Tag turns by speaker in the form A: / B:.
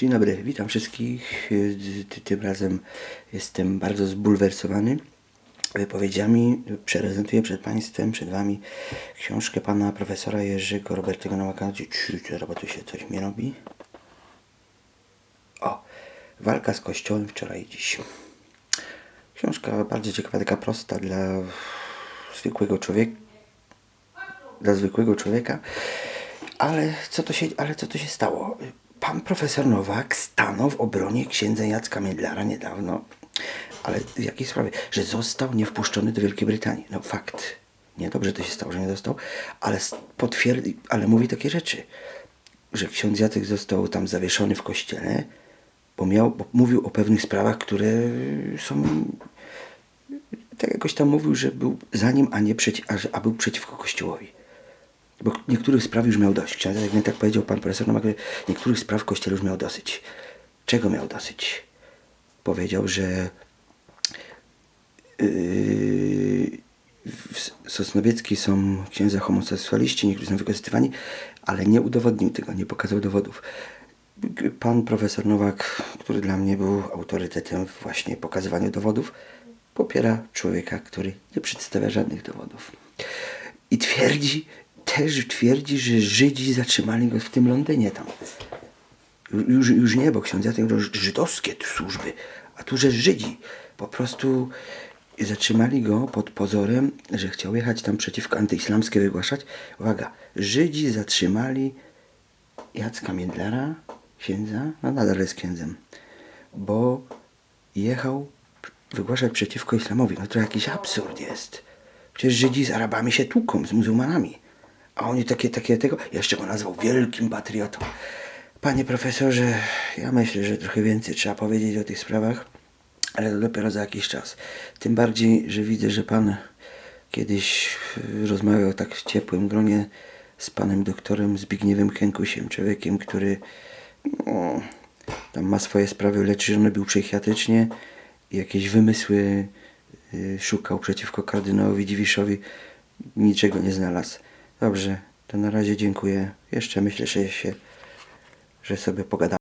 A: Dzień dobry, witam wszystkich. Ty- Tym razem jestem bardzo zbulwersowany wypowiedziami. Prezentuję przed Państwem, przed Wami książkę pana profesora Jerzego Robertego Nowaka. Bo tu się coś mnie robi. O, walka z kościołem wczoraj i dziś. Książka bardzo ciekawa, taka prosta dla zwykłego człowieka. Dla zwykłego człowieka. Ale co to się, ale co to się stało? Pan profesor Nowak stanął w obronie księdza Jacka Miedlara niedawno. Ale w jakiej sprawie? Że został niewpuszczony do Wielkiej Brytanii. No fakt. Niedobrze to się stało, że nie został, ale potwierdzi, ale mówi takie rzeczy, że ksiądz Jacek został tam zawieszony w kościele, bo miał, bo mówił o pewnych sprawach, które są tak jakoś tam mówił, że był za nim, a nie przeci- a, a był przeciwko Kościołowi. Bo niektórych spraw już miał dość. Jak tak powiedział pan profesor Nowak, że niektórych spraw w Kościele już miał dosyć. Czego miał dosyć? Powiedział, że yy, w Sosnowieckiej są księża homoseksualiści, niektórzy są wykorzystywani, ale nie udowodnił tego, nie pokazał dowodów. Pan profesor Nowak, który dla mnie był autorytetem właśnie pokazywaniu dowodów, popiera człowieka, który nie przedstawia żadnych dowodów. I twierdzi, też twierdzi, że Żydzi zatrzymali go w tym Londynie tam. Już, już nie, bo ksiądz Jacek mówił, żydowskie służby, a tu, że Żydzi. Po prostu zatrzymali go pod pozorem, że chciał jechać tam przeciwko antyislamskie wygłaszać. Uwaga, Żydzi zatrzymali Jacka Miedlara, księdza, no nadal jest księdzem, bo jechał wygłaszać przeciwko islamowi. No to jakiś absurd jest. Przecież Żydzi z Arabami się tłuką, z muzułmanami. A oni takie, takie tego, jeszcze go nazwał wielkim patriotą. Panie profesorze, ja myślę, że trochę więcej trzeba powiedzieć o tych sprawach, ale to dopiero za jakiś czas. Tym bardziej, że widzę, że pan kiedyś y, rozmawiał tak w ciepłym gronie z panem doktorem Zbigniewem Kękusiem, człowiekiem, który no, tam ma swoje sprawy, leczony był psychiatrycznie jakieś wymysły y, szukał przeciwko kardynałowi Dziwiszowi. Niczego nie znalazł. Dobrze, to na razie dziękuję. Jeszcze myślę, że się, że sobie pogadamy.